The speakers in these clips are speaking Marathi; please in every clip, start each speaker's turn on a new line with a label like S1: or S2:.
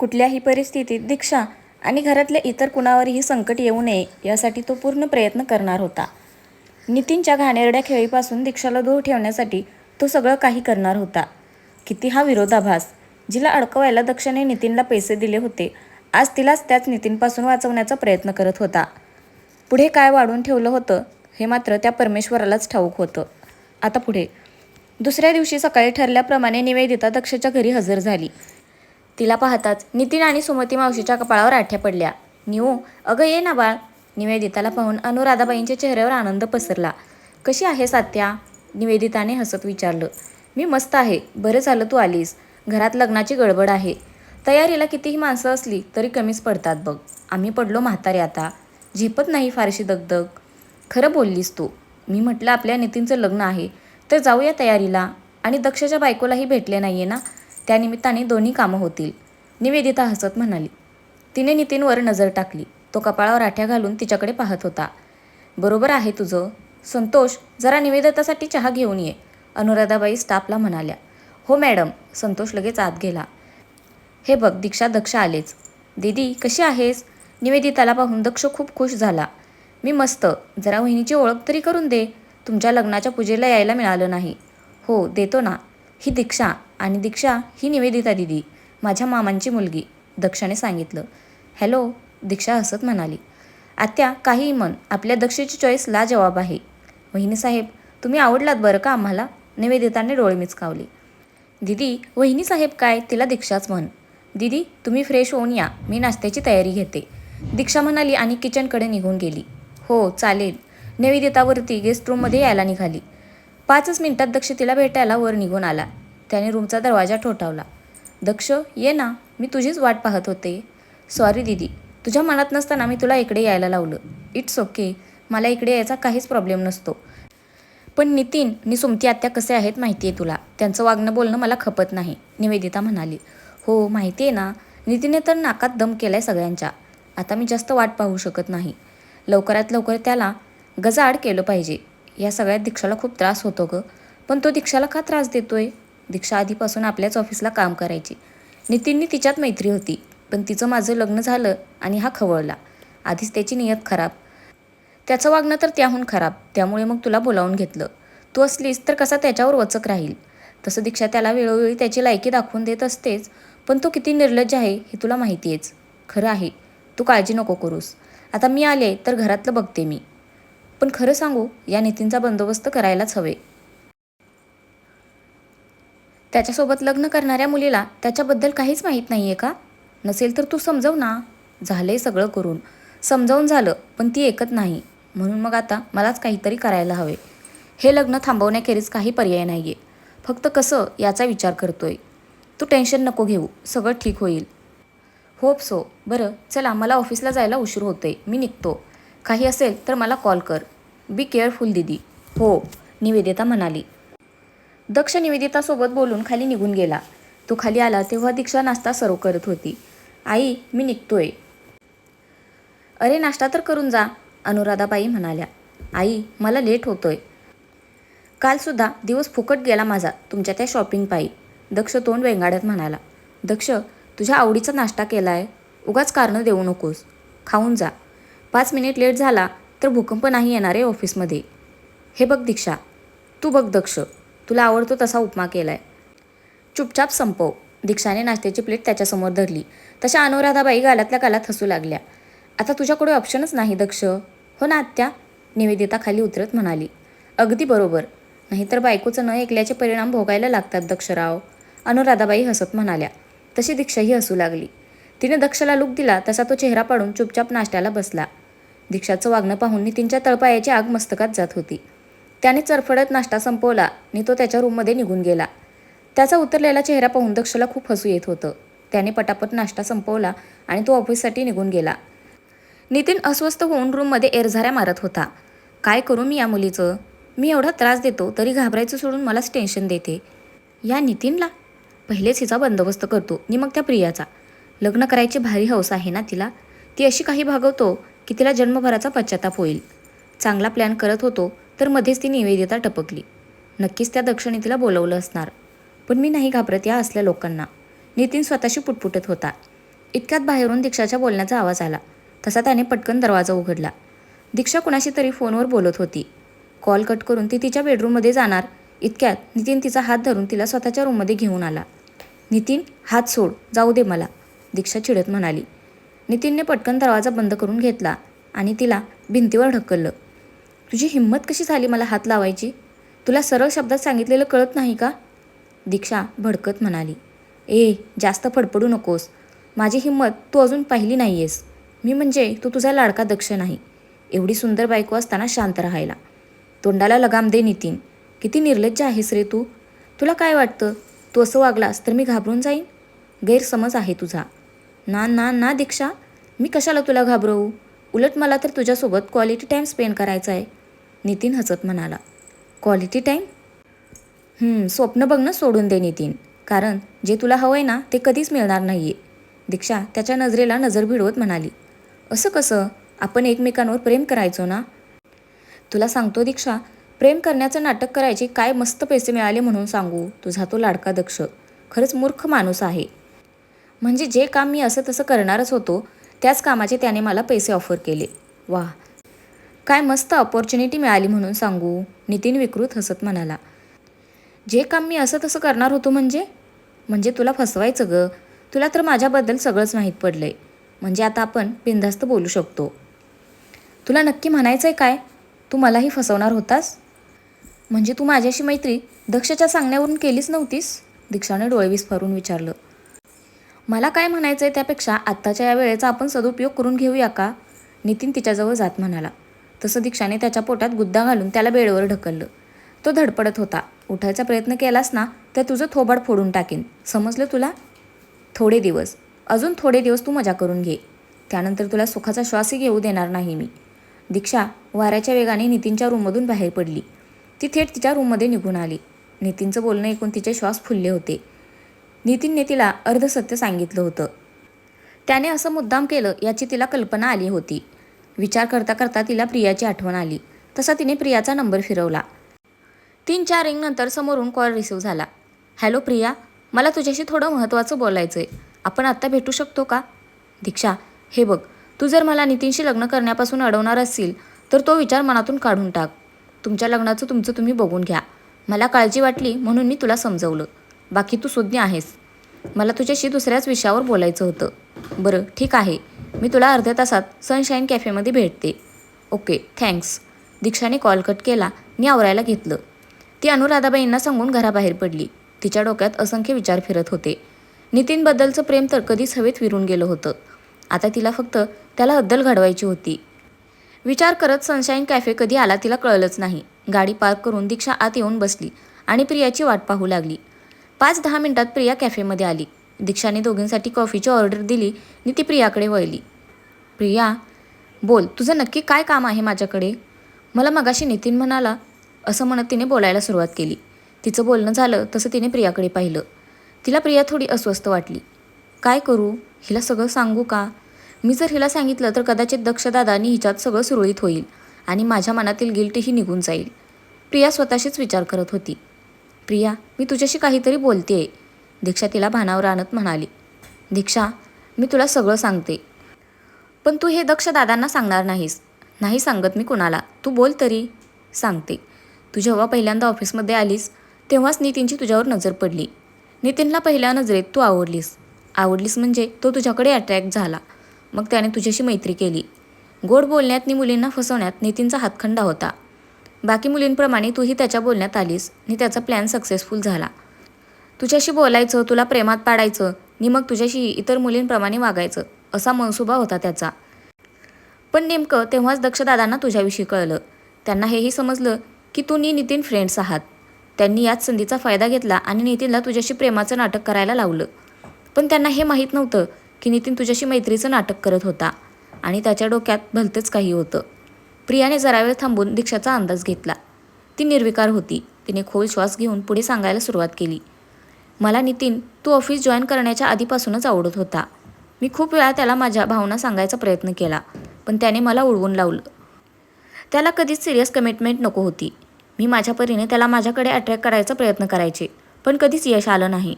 S1: कुठल्याही परिस्थितीत दीक्षा आणि घरातल्या इतर कुणावरही संकट येऊ नये यासाठी तो पूर्ण प्रयत्न करणार होता. नितीनच्या घाणेरड्या खेळीपासून दीक्षाला दूर ठेवण्यासाठी तो सगळं काही करणार होता. किती हा विरोधाभास! जिला अडकवायला दक्षने नितीनला पैसे दिले होते. आज तिलाच त्याच नितीनपासून वाचवण्याचा प्रयत्न करत होता. पुढे काय वाढून ठेवलं होतं हे मात्र त्या परमेश्वरालाच ठाऊक होतं. आता पुढे. दुसऱ्या दिवशी सकाळी ठरल्याप्रमाणे निवेदिता दक्षच्या घरी हजर झाली. तिला पाहताच नितीन आणि सुमती मावशीच्या कपाळावर आठ्या पडल्या. निऊ अगं ये ना बाळ. निवेदिताला पाहून अनुराधाबाईंच्या चेहऱ्यावर आनंद पसरला. कशी आहे सात्या? निवेदिताने हसत विचारलं. मी मस्त आहे. बरं झालं तू आलीस. घरात लग्नाची गडबड आहे. तयारीला कितीही माणसं असली तरी कमीच पडतात बघ. आम्ही पडलो म्हातारे आता. झेपत नाही फारशी दगदग. खरं बोललीस तू. मी म्हटलं आपल्या नितीनचं लग्न आहे. तर जाऊया तयारीला. आणि दक्षच्या बायकोलाही भेटले नाही आहे ना? त्यानिमित्ताने दोन्ही कामं होतील. निवेदिता हसत म्हणाली. तिने नितीनवर नजर टाकली. तो कपाळावर आठ्या घालून तिच्याकडे पाहत होता. बरोबर आहे तुझं. संतोष जरा निवेदितासाठी चहा घेऊन ये. अनुराधाबाई स्टाफला म्हणाल्या. हो मॅडम. संतोष लगेच आत गेला. हे बघ दीक्षा दक्ष आलेच. दीदी कशी आहेस? निवेदिताला पाहून दक्ष खूप खुश झाला. मी मस्त. जरा वहिनीची ओळख तरी करून दे. तुमच्या लग्नाच्या पूजेला यायला मिळालं नाही. हो देतो ना. ही दीक्षा. आणि दीक्षा ही निवेदिता दिदी माझ्या मामांची मुलगी दक्षाने सांगितलं. हॅलो दीक्षा हसत म्हणाली. आत्या काहीही म्हण. आपल्या दक्षेची चॉईस लाजवाब आहे. वहिनी साहेब तुम्ही आवडलात बरं का आम्हाला? निवेदिताने डोळे मिचकावले. दिदी वहिनी साहेब काय? तिला दीक्षाच म्हण. दिदी तुम्ही फ्रेश होऊन या. मी नाश्त्याची तयारी घेते. दीक्षा म्हणाली आणि किचनकडे निघून गेली. हो चालेल. निवेदितावरती गेस्ट रूममध्ये यायला निघाली. पाचच मिनिटात दक्ष तिला भेटायला वर निघून आला. त्याने रूमचा दरवाजा ठोठावला. दक्ष ये ना मी तुझीच वाट पाहत होते. सॉरी दिदी. तुझ्या मनात नसताना मी तुला इकडे यायला लावलं. इट्स ओके मला इकडे यायचा काहीच प्रॉब्लेम नसतो. पण नितीन नि सुमती आत्या कसे आहेत माहिती आहे तुला? त्यांचं वागणं बोलणं मला खपत नाही निवेदिता म्हणाली. हो माहिती आहे ना. नितीनने तर नाकात दम केलाय सगळ्यांच्या. आता मी जास्त वाट पाहू शकत नाही. लवकरात लवकर त्याला गजाआड केलं पाहिजे. या सगळ्यात दीक्षाला खूप त्रास होतो ग. पण तो दीक्षाला का त्रास देतोय? दीक्षा आधीपासून आपल्याच ऑफिसला काम करायची. नितीननी तिच्यात मैत्री होती पण तिचं माझं लग्न झालं आणि हा खवळला. आधीच त्याची नियत खराब. त्याचं वागणं तर त्याहून खराब त्यामुळे मग तुला बोलावून घेतलं. तू असलीस तर कसा त्याच्यावर वचक राहील? तसं दीक्षा त्याला वेळोवेळी त्याची लायकी दाखवून देत असतेच पण तो किती निर्लज्ज आहे हे तुला माहिती आहेच खरं आहे तू काळजी नको करूस. आता मी आले तर घरातलं बघते मी. पण खरं सांगू या नितीनचा बंदोबस्त करायलाच हवे. त्याच्यासोबत लग्न करणाऱ्या मुलीला त्याच्याबद्दल काहीच माहीत नाही आहे का? नसेल तर तू समजव ना. झालंय सगळं करून. समजावून झालं पण ती ऐकत नाही. म्हणून मग आता मलाच काहीतरी करायला हवे. हे लग्न थांबवण्याखेरीज काही पर्याय नाही आहे फक्त कसं याचा विचार करतोय. तू टेन्शन नको घेऊ. सगळं ठीक होईल. Hope so. बरं चला मला ऑफिसला जायला उशीर होतोय. मी निघतो. काही असेल तर मला कॉल कर. बी केअरफुल दिदी. हो निवेदिता म्हणाली. दक्ष निवेदितासोबत बोलून खाली निघून गेला. तो खाली आला तेव्हा दीक्षा नाश्ता सर्व करत होती. आई मी निघतोय. अरे नाश्ता तर करून जा अनुराधाबाई म्हणाल्या. आई मला लेट होतोय. कालसुद्धा दिवस फुकट गेला माझा तुमच्या त्या शॉपिंग पायी दक्ष तोंड वेंगाड्यात म्हणाला. दक्ष तुझ्या आवडीचा नाश्ता केला आहे उगाच कारणं देऊ नकोस. खाऊन जा. पाच मिनिट लेट झाला तर भूकंप नाही येणार आहे ऑफिसमध्ये. हे बघ दीक्षा तू बघ दक्ष. तुला आवडतो तसा उपमा केला आहे चुपचाप संपव. दीक्षाने नाश्त्याची प्लेट त्याच्यासमोर धरली. तशा अनुराधाबाई गालातल्या गालात हसू लागल्या. आता तुझ्याकडे ऑप्शनच नाही दक्ष. हो ना आत्या? निवेदिता खाली उतरत म्हणाली. अगदी बरोबर. नाहीतर बायकोचं न ऐकल्याचे परिणाम भोगायला लागतात दक्षराव. अनुराधाबाई हसत म्हणाल्या. तशी दीक्षाही हसू लागली. तिने दक्षला लूक दिला तसा तो चेहरा पाडून चुपचाप नाश्त्याला बसला. दीक्षाचं वागणं पाहून नितीनच्या तळपायाची आग मस्तकात जात होती. त्याने चरफडत नाश्ता संपवला. आणि तो त्याच्या रूममध्ये निघून गेला. त्याचा उतरलेला चेहरा पाहून दक्षला खूप हसू येत होतं. त्याने पटापट नाश्ता संपवला आणि तो ऑफिससाठी निघून गेला. नितीन अस्वस्थ होऊन रूममध्ये एरझाऱ्या मारत होता. काय करू मी या मुलीचं? मी एवढा त्रास देतो तरी घाबरायचं सोडून मलाच टेन्शन देते. या नितीनला? पहिलेच हिचा बंदोबस्त करतो. नि मग त्या प्रियाचा. लग्न करायची भारी हौस आहे ना तिला? ती अशी काही भागवतो की तिला जन्मभराचा पश्चाताप होईल. चांगला प्लॅन करत होतो. तर मध्येच ती निवेदिता टपकली. नक्कीच त्या दक्षिणी तिला बोलवलं असणार. पण मी नाही घाबरत या असल्या लोकांना. नितीन स्वतःशी पुटपुटत होता. इतक्यात बाहेरून दीक्षाच्या बोलण्याचा आवाज आला. तसा त्याने पटकन दरवाजा उघडला. दीक्षा कुणाशी तरी फोनवर बोलत होती. कॉल कट करून ती तिच्या बेडरूममध्ये जाणार. इतक्यात नितीन तिचा हात धरून तिला स्वतःच्या रूममध्ये घेऊन आला. नितीन हात सोड. जाऊ दे मला. दीक्षा चिडत म्हणाली. नितीनने पटकन दरवाजा बंद करून घेतला आणि तिला भिंतीवर ढकललं. तुझी हिंमत कशी झाली मला हात लावायची? तुला सरळ शब्दात सांगितलेलं कळत नाही का? दीक्षा भडकत म्हणाली. ए जास्त फडफडू नकोस. माझी हिंमत तू अजून पाहिली नाही आहेस मी म्हणजे तू तुझा लाडका दक्ष नाही. एवढी सुंदर बायको असताना शांत राहायला. तोंडाला लगाम दे नितीन. किती निर्लज्ज आहेस रे तू. तुला काय वाटतं? तू असं वागलास तर मी घाबरून जाईन? गैरसमज आहे तुझा. ना ना ना दीक्षा. मी कशाला तुला घाबरवू? उलट मला तर तुझ्यासोबत क्वालिटी टाईम स्पेंड करायचा आहे नितीन हसत म्हणाला. क्वालिटी टाईम स्वप्न बघणं सोडून दे नितीन. कारण जे तुला हवं आहे ना ते कधीच मिळणार नाही आहे दीक्षा त्याच्या नजरेला नजर भिडवत म्हणाली. असं कसं? आपण एकमेकांवर प्रेम करायचो ना? तुला सांगतो दीक्षा प्रेम करण्याचं नाटक करायचे काय मस्त पैसे मिळाले म्हणून सांगू. तुझा तो लाडका दक्ष. खरंच मूर्ख माणूस आहे. म्हणजे जे काम मी असं तसं करणारच होतो त्याच कामाचे त्याने मला पैसे ऑफर केले. वा काय मस्त अपॉर्च्युनिटी मिळाली म्हणून सांगू. नितीन विकृत हसत म्हणाला. जे काम मी असं तसं करणार होतो म्हणजे? म्हणजे तुला फसवायचं ग. तुला तर माझ्याबद्दल सगळंच माहीत पडलंय. म्हणजे आता आपण बिनधास्त बोलू शकतो. तुला नक्की म्हणायचं आहे काय? तू मलाही फसवणार होतास? म्हणजे तू माझ्याशी मैत्री दक्षच्या सांगण्यावरून केलीच नव्हतीस? दीक्षाने डोळे विस्फारून विचारलं. मला काय म्हणायचं आहे त्यापेक्षा आत्ताच्या या वेळेचा आपण सदुपयोग करून घेऊया का? नितीन तिच्याजवळ जात म्हणाला. तसं दीक्षाने त्याच्या पोटात गुद्दा घालून त्याला बेडवर ढकललं. तो धडपडत होता. उठायचा प्रयत्न केलास ना तर तुझं थोबाड फोडून टाकेन. समजलं तुला? थोडे दिवस. अजून थोडे दिवस तू मजा करून घे. त्यानंतर तुला सुखाचा श्वासही घेऊ देणार नाही मी. दीक्षा वाऱ्याच्या वेगाने नितीनच्या रूममधून बाहेर पडली. ती थेट तिच्या रूममध्ये निघून आली. नितीनचं बोलणं ऐकून तिचे श्वास फुलले होते. नितीनने तिला अर्धसत्य सांगितलं होतं. त्याने असं मुद्दाम केलं याची तिला कल्पना आली होती. विचार करता करता तिला प्रियाची आठवण आली. तसा तिने प्रियाचा नंबर फिरवला. तीन चार रिंगनंतर समोरून कॉल रिसीव्ह झाला. हॅलो प्रिया मला तुझ्याशी थोडं महत्त्वाचं बोलायचं आहे आपण आत्ता भेटू शकतो का? दीक्षा हे बघ तू जर मला नितीनशी लग्न करण्यापासून अडवणार असशील तर तो विचार मनातून काढून टाक. तुमच्या लग्नाचं तुमचं तुम्ही बघून घ्या. मला काळजी वाटली म्हणून मी तुला समजवलं. बाकी तू सुज्ञ आहेस. मला तुझ्याशी दुसऱ्याच विषयावर बोलायचं होतं. बरं ठीक आहे. मी तुला अर्ध्या तासात सनशाईन कॅफेमध्ये भेटते. Okay thanks. दीक्षाने कॉल कट केला. आणि आवरायला घेतलं. ती अनुराधाबाईंना सांगून घराबाहेर पडली. तिच्या डोक्यात असंख्य विचार फिरत होते. नितीनबद्दलचं प्रेम तर कधीच हवेत विरून गेलं होतं. आता तिला फक्त त्याला अद्दल घडवायची होती. विचार करत सनशाईन कॅफे कधी आला तिला कळलंच नाही. गाडी पार्क करून दीक्षा आत येऊन बसली आणि प्रियाची वाट पाहू लागली. पाच दहा मिनिटात प्रिया कॅफेमध्ये आली. दीक्षाने दोघींसाठी कॉफीची ऑर्डर दिली. आणि ती प्रियाकडे वळली. प्रिया बोल तुझं नक्की काय काम आहे माझ्याकडे? मला मगाशी नितीन म्हणाला असं म्हणत तिने बोलायला सुरुवात केली. तिचं बोलणं झालं तसं तिने प्रियाकडे पाहिलं. तिला प्रिया थोडी अस्वस्थ वाटली. काय करू? हिला सगळं सांगू का? मी जर हिला सांगितलं तर कदाचित दक्षदादानी हिच्यात सगळं सुरळीत होईल आणि माझ्या मनातील गिल्टही निघून जाईल. प्रिया स्वतःशीच विचार करत होती. प्रिया मी तुझ्याशी काहीतरी बोलते आहे दीक्षा तिला भानावर आणत म्हणाली. दीक्षा मी तुला सगळं सांगते. पण तू हे दक्ष दादांना सांगणार नाहीस. नाही सांगत मी कुणाला. तू बोल तरी. सांगते. तू जेव्हा पहिल्यांदा ऑफिसमध्ये आलीस तेव्हाच नितीनची तुझ्यावर नजर पडली. नितीनला पहिल्या नजरेत तू आवडलीस. आवडलीस म्हणजे तो तुझ्याकडे अट्रॅक्ट झाला. मग त्याने तुझ्याशी मैत्री केली. गोड बोलण्यात नि मुलींना फसवण्यात नितीनचा हातखंडा होता. बाकी मुलींप्रमाणे तूही त्याच्या बोलण्यात आलीस. आणि त्याचा प्लॅन सक्सेसफुल झाला. तुझ्याशी बोलायचं तुला प्रेमात पाडायचं नि मग तुझ्याशी इतर मुलींप्रमाणे वागायचं असा मनसुबा होता त्याचा. पण नेमकं तेव्हाच दक्षदादांना तुझ्याविषयी कळलं. त्यांना हेही समजलं की तू नी नितीन फ्रेंड्स आहात. त्यांनी याच संधीचा फायदा घेतला आणि नितीनला तुझ्याशी प्रेमाचं नाटक करायला लावलं. पण त्यांना हे माहीत नव्हतं की नितीन तुझ्याशी मैत्रीचं नाटक करत होता आणि त्याच्या डोक्यात भलतंच काही होतं. प्रियाने जरा वेळ थांबून दीक्षाचा अंदाज घेतला. ती निर्विकार होती. तिने खोल श्वास घेऊन पुढे सांगायला सुरुवात केली. मला नितीन तू ऑफिस जॉईन करण्याच्या आधीपासूनच आवडत होता. मी खूप वेळा त्याला माझ्या भावना सांगायचा प्रयत्न केला पण त्याने मला उडवून लावलं. त्याला कधीच सिरियस कमिटमेंट नको होती. मी माझ्या परीने त्याला माझ्याकडे अट्रॅक्ट करायचा प्रयत्न करायचे पण कधीच यश आलं नाही.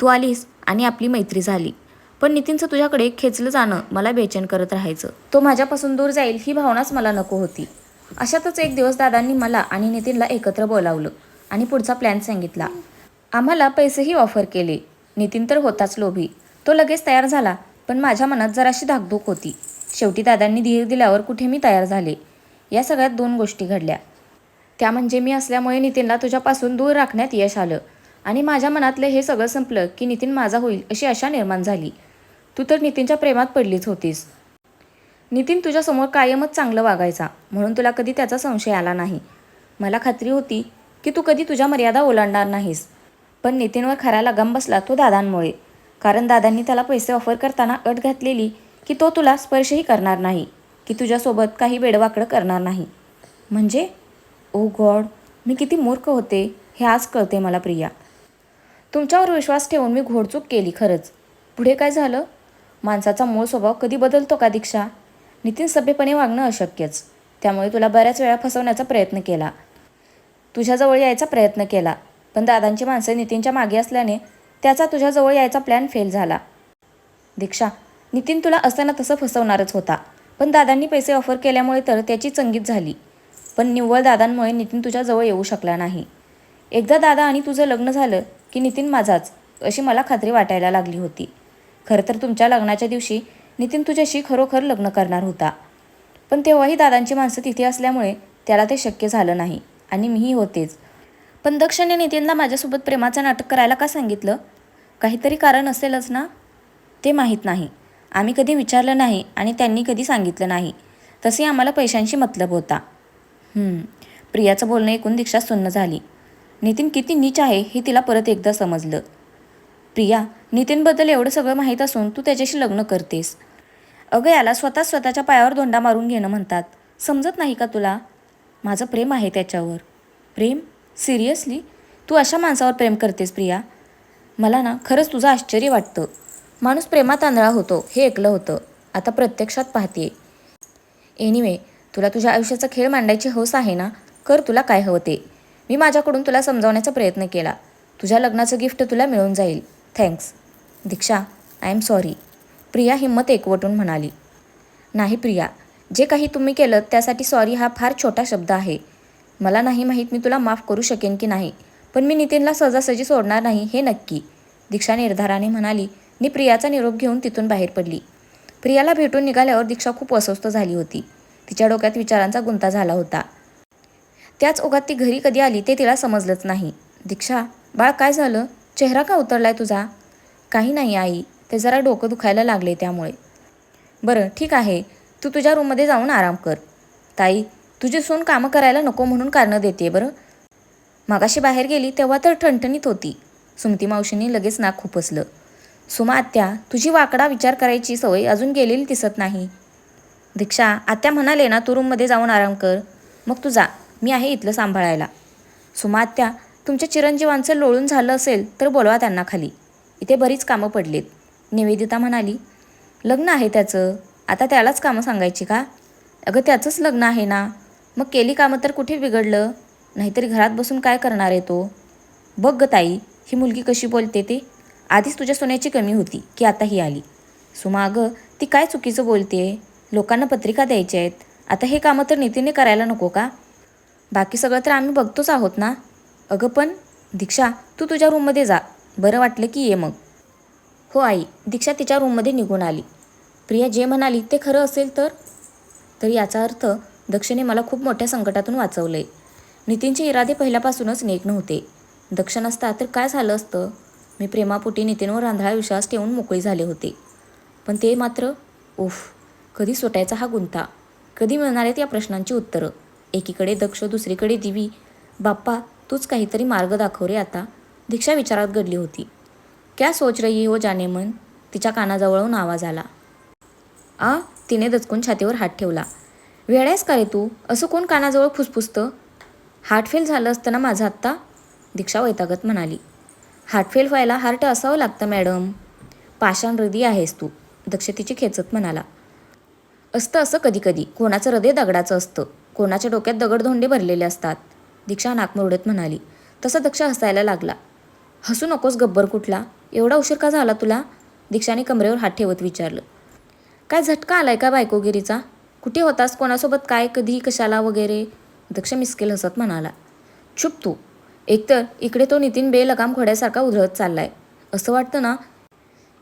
S1: तू आलीस आणि आपली मैत्री झाली. पण नितीनचं तुझ्याकडे खेचलं जाणं मला बेचैन करत राहायचं. तो माझ्यापासून दूर जाईल ही भावनाच मला नको होती. अशातच एक दिवस दादांनी मला आणि नितीनला एकत्र बोलावलं आणि पुढचा प्लॅन सांगितला. आम्हाला पैसेही ऑफर केले. नितीन तर होताच लोभी. तो लगेच तयार झाला पण माझ्या मनात जराशी धाकधूक होती. शेवटी दादांनी धीर दिल्यावर कुठे मी तयार झाले? या सगळ्यात दोन गोष्टी घडल्या. त्या म्हणजे मी असल्यामुळे नितीनला तुझ्यापासून दूर राखण्यात यश आलं आणि माझ्या मनातलं हे सगळं संपलं की नितीन माझा होईल अशी आशा निर्माण झाली. तू तर नितीनच्या प्रेमात पडलीच होतीस. नितीन तुझ्यासमोर कायमच चांगलं वागायचा म्हणून तुला कधी त्याचा संशय आला नाही. मला खात्री होती की तू कधी तुझ्या मर्यादा ओलांडणार नाहीस पण नितीनवर खरा लगाम बसला तो दादांमुळे कारण दादांनी त्याला पैसे ऑफर करताना अट घातलेली की तो तुला स्पर्शही करणार नाही की तुझ्यासोबत काही वेडवाकडं करणार नाही. म्हणजे? ओ गॉड मी किती मूर्ख होते हे आज कळते मला प्रिया. तुमच्यावर विश्वास ठेवून मी घोडचूक केली खरंच. पुढे काय झालं? माणसाचा मूळ स्वभाव कधी बदलतो का दीक्षा? नितीन सभ्यपणे वागणं अशक्यच. त्यामुळे तुला बऱ्याच वेळा फसवण्याचा प्रयत्न केला. तुझ्याजवळ यायचा प्रयत्न केला. पण दादांची माणसं नितीनच्या मागे असल्याने त्याचा तुझ्याजवळ यायचा प्लॅन फेल झाला. दीक्षा नितीन तुला असताना तसं फसवणारच होता. पण दादांनी पैसे ऑफर केल्यामुळे तर त्याची चंगीत झाली. पण निव्वळ दादांमुळे नितीन तुझ्याजवळ येऊ शकला नाही. एकदा दादा आणि तुझं लग्न झालं की नितीन माझाच अशी मला खात्री वाटायला लागली होती. खरं तर तुमच्या लग्नाच्या दिवशी नितीन तुझ्याशी खरोखर लग्न करणार होता. पण तेव्हाही दादांची माणसं तिथे असल्यामुळे त्याला ते शक्य झालं नाही आणि मीही होतेच. पण दक्षने नितीनला माझ्यासोबत प्रेमाचं नाटक करायला का सांगितलं? काहीतरी कारण असेलच ना? ते माहीत नाही. आम्ही कधी विचारलं नाही आणि त्यांनी कधी सांगितलं नाही. तसे आम्हाला पैशांशी मतलब होता. प्रियाचं बोलणं ऐकून दीक्षा सुन्न झाली. नितीन किती नीच आहे हे तिला परत एकदा समजलं. प्रिया नितीनबद्दल एवढं सगळं माहीत असून तू त्याच्याशी लग्न करतेस. अगं याला स्वतः स्वतःच्या पायावर दोंडा मारून घेणं म्हणतात. समजत नाही का तुला? माझं प्रेम आहे त्याच्यावर. प्रेम? सिरियसली? तू अशा माणसावर प्रेम करतेस प्रिया? मला ना खरंच तुझं आश्चर्य वाटतं. माणूस प्रेमात आंधळा होतो हे ऐकलं होतं. आता प्रत्यक्षात पाहते एनिवे तुला तुझ्या आयुष्याचा खेळ मांडायची हौस आहे ना? कर तुला काय हवं ते. मी माझ्याकडून तुला समजावण्याचा प्रयत्न केला. तुझ्या लग्नाचं गिफ्ट तुला मिळून जाईल. Thanks. Diksha I am sorry. Priya हिंमत एकवटून म्हणाली. नाही प्रिया जे काही तुम्ही केलं त्यासाठी सॉरी हा फार छोटा शब्द आहे. मला नाही माहीत मी तुला माफ करू शकेन की नाही पण मी नितीनला सहजासहजी सोडणार नाही हे नक्की. दीक्षा निर्धाराने म्हणाली नि प्रियाचा निरोप घेऊन तिथून बाहेर पडली. प्रियाला भेटून निघाल्यावर दीक्षा खूप अस्वस्थ झाली होती. तिच्या डोक्यात विचारांचा गुंता झाला होता. त्याच ओघात ती घरी कधी आली ते तिला समजलंच नाही. दीक्षा बाळ काय झालं? चेहरा का उतरलाय तुझा? काही नाही आई. ते जरा डोकं दुखायला लागले त्यामुळे. बरं ठीक आहे. तू तुझ्या रूममध्ये जाऊन आराम कर. ताई तुझी सून कामं करायला नको म्हणून कारणं देते बरं. मागाशी बाहेर गेली तेव्हा तर ठणठणीत होती. सुमती मावशींनी लगेच नाक खुपसलं. सुमा आत्या तुझी वाकडा विचार करायची सवय अजून गेलेली दिसत नाही. दीक्षा आत्या म्हणाले ना तू रूममध्ये जाऊन आराम कर. मग तू जा. मी आहे इथलं सांभाळायला. सुमा आत्या तुमच्या चिरंजीवांचं लोळून झालं असेल तर बोलवा त्यांना खाली. इथे बरीच कामं पडलीत. निवेदिता म्हणाली लग्न आहे त्याचं. आता त्यालाच कामं सांगायची का? अगं त्याचंच लग्न आहे ना. मग केली कामं तर कुठे बिघडलं? नाहीतरी घरात बसून काय करणार आहे तो? बघ ग ताई ही मुलगी कशी बोलते ते. आधीच तुझ्या सोन्याची कमी होती की आता ही आली. सुमा अगं ती काय चुकीचं बोलते? लोकांना पत्रिका द्यायच्या आहेत. आता हे कामं तर नितीने करायला नको का? बाकी सगळं तर आम्ही बघतोच आहोत ना. अगं पण दीक्षा तू तुझ्या रूममध्ये जा. बरं वाटलं की ये मग. हो आई. दीक्षा तिच्या रूममध्ये निघून आली. प्रिया जे म्हणाली ते खरं असेल तर? तर याचा अर्थ दक्षने मला खूप मोठ्या संकटातून वाचवलं आहे नितीनचे इरादे पहिल्यापासूनच नेक नव्हते. दक्ष नसता तर काय झालं असतं? मी प्रेमापोटी नितीनवर आंधळा विश्वास ठेवून मोकळी झाले होते. पण ते मात्र उफ कधी सुटायचा हा गुंता. कधी मिळणार आहेत या प्रश्नांची उत्तरं. एकीकडे दक्ष दुसरीकडे दिवी. बाप्पा तूच काहीतरी मार्ग दाखव रे आता. दीक्षा विचारात घडली होती. क्या सोच रही हो जाने मन? तिच्या कानाजवळून आवाज आला. आ तिने दचकून छातीवर हात ठेवला. वेळायस का रे तू? असं कोण कानाजवळ फुसफुसतं? हार्ट फेल झालं असतं माझं आत्ता? दीक्षा वैतागत म्हणाली. हार्ट फेल व्हायला हार्ट असावं लागतं मॅडम. पाषाण हृदय आहेस तू दक्षतेची खेचत म्हणाला. असतं असं कधी कधी कोणाचं हृदय दगडाचं असतं. कोणाच्या डोक्यात दगडधोंडे भरलेले असतात. दीक्षा नाकमुरडत म्हणाली तसा दक्ष हसायला लागला. हसू नकोस गब्बर कुठला एवढा उशीर का झाला तुला? दीक्षाने कमरेवर हात ठेवत विचारलं. काय झटका आलाय का बायकोगिरीचा? कुठे होतास? कोणासोबत काय? कधी कशाला वगैरे? दक्ष मिस्केल हसत म्हणाला. चुप तू. एकतर इकडे तो नितीन बेलगाम घोड्यासारखा उधळत चाललाय. असं वाटतं ना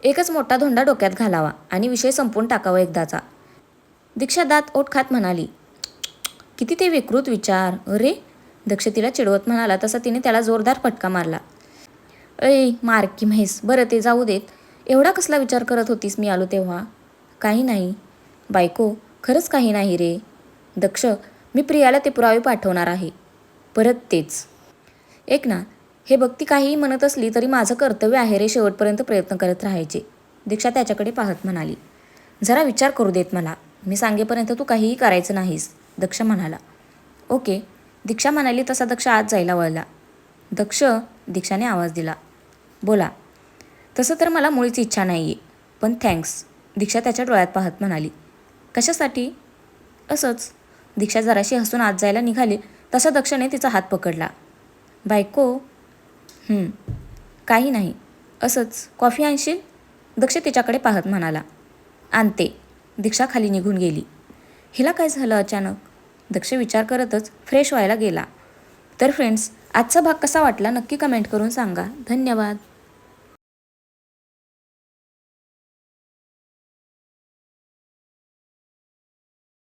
S1: एकच मोठा धोंडा डोक्यात घालावा आणि विषय संपवून टाकावा एकदाचा. दीक्षा दात ओठ खात म्हणाली. किती ते विकृत विचार. अरे दक्ष तिला चिडवत म्हणाला तसा तिने त्याला जोरदार फटका मारला. ऐ मारकी म्हैस बरं ते जाऊ देत. एवढा कसला विचार करत होतीस मी आलो तेव्हा? काही नाही. बायको खरंच काही नाही रे. दक्ष मी प्रियाला ते पुरावे पाठवणार आहे. परत तेच. एक ना हे भक्ती काहीही म्हणत असली तरी माझं कर्तव्य आहे रे शेवटपर्यंत प्रयत्न करत राहायचे. दीक्षा त्याच्याकडे पाहत म्हणाली. जरा विचार करू देत मला. मी सांगेपर्यंत तू काहीही करायचं नाहीस दक्ष म्हणाला. ओके. दीक्षा म्हणाली तसा दक्ष आत जायला वळला. दक्ष दीक्षाने आवाज दिला. बोला तसं तर मला मुळीच इच्छा नाही आहे पण थँक्स दीक्षा त्याच्या डोळ्यात पाहत म्हणाली. कशासाठी? असंच. दीक्षा जराशी हसून आत जायला निघाली तसा दक्षने तिचा हात पकडला. बायको? काही नाही. असंच. कॉफी आणशील? दक्ष तिच्याकडे पाहत म्हणाला. आणते. दीक्षा खाली निघून गेली. हिला काय झालं अचानक? दक्ष विचार करतच फ्रेश व्हायला गेला. तर फ्रेंड्स आजचा भाग कसा वाटला नक्की कमेंट करून सांगा. धन्यवाद.